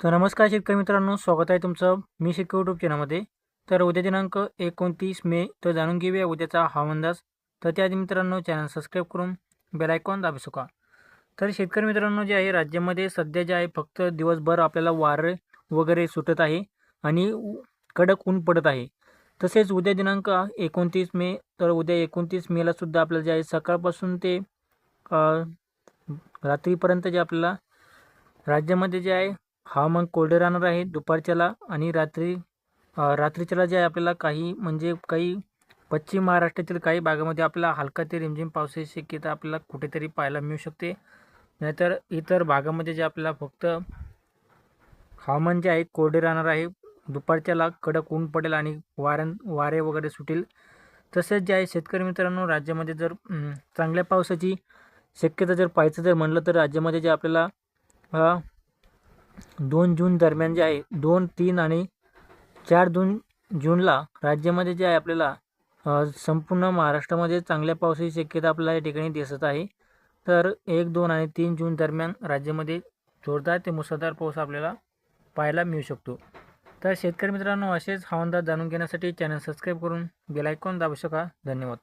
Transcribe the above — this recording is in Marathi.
तर नमस्कार शेतकरी मित्रांनो स्वागत आहे तुमचं मी शेतकरी यूट्यूब चॅनलमध्ये तर उद्या दिनांक एकोणतीस मे तर जाणून घेऊया उद्याचा हवामान अंदाज. तर त्याआधी मित्रांनो चॅनल सबस्क्राईब करून बेल आयकॉन दाबू शका तर शेतकरी मित्रांनो जे आहे राज्यामध्ये सध्या जे आहे फक्त दिवसभर आपल्याला वारे वगैरे सुटत आहे आणि कडक ऊन पडत आहे. तसेच उद्या दिनांक एकोणतीस मे तर उद्या एकोणतीस मेला सुद्धा आपल्याला जे आहे सकाळपासून ते रात्रीपर्यंत जे आपल्याला राज्यामध्ये जे आहे हवामान कोरडे राहणार आहे दुपारच्याला आणि रात्री रात्रीच्याला जे आहे आपल्याला काही म्हणजे काही पश्चिम महाराष्ट्रातील काही भागामध्ये आपल्याला हलका ते रिमझिम पावसाची शक्यता आपल्याला कुठेतरी पाहायला मिळू शकते. नाहीतर इतर भागामध्ये जे आपल्याला फक्त हवामान जे आहे कोरडे राहणार आहे दुपारच्याला कडक ऊन पडेल आणि वाऱ्यां वारे वगैरे सुटेल. तसेच जे आहे शेतकरी मित्रांनो राज्यामध्ये जर चांगल्या पावसाची शक्यता जर पाहायचं जर म्हणलं तर राज्यामध्ये जे आपल्याला दोन जून दरम्यान जे आहे दोन तीन आणि चार दोन जूनला राज्यामध्ये जे आहे आपल्याला संपूर्ण महाराष्ट्रामध्ये चांगल्या पावसाची शक्यता आपल्याला या ठिकाणी दिसत आहे. तर एक दोन आणि तीन जून दरम्यान राज्यामध्ये जोरदार ते मुसळधार पाऊस आपल्याला पाहायला मिळू शकतो. तर शेतकरी मित्रांनो असेच हवामान जाणून घेण्यासाठी चॅनल सबस्क्राईब करून बेलायकॉन दाबू शका धन्यवाद.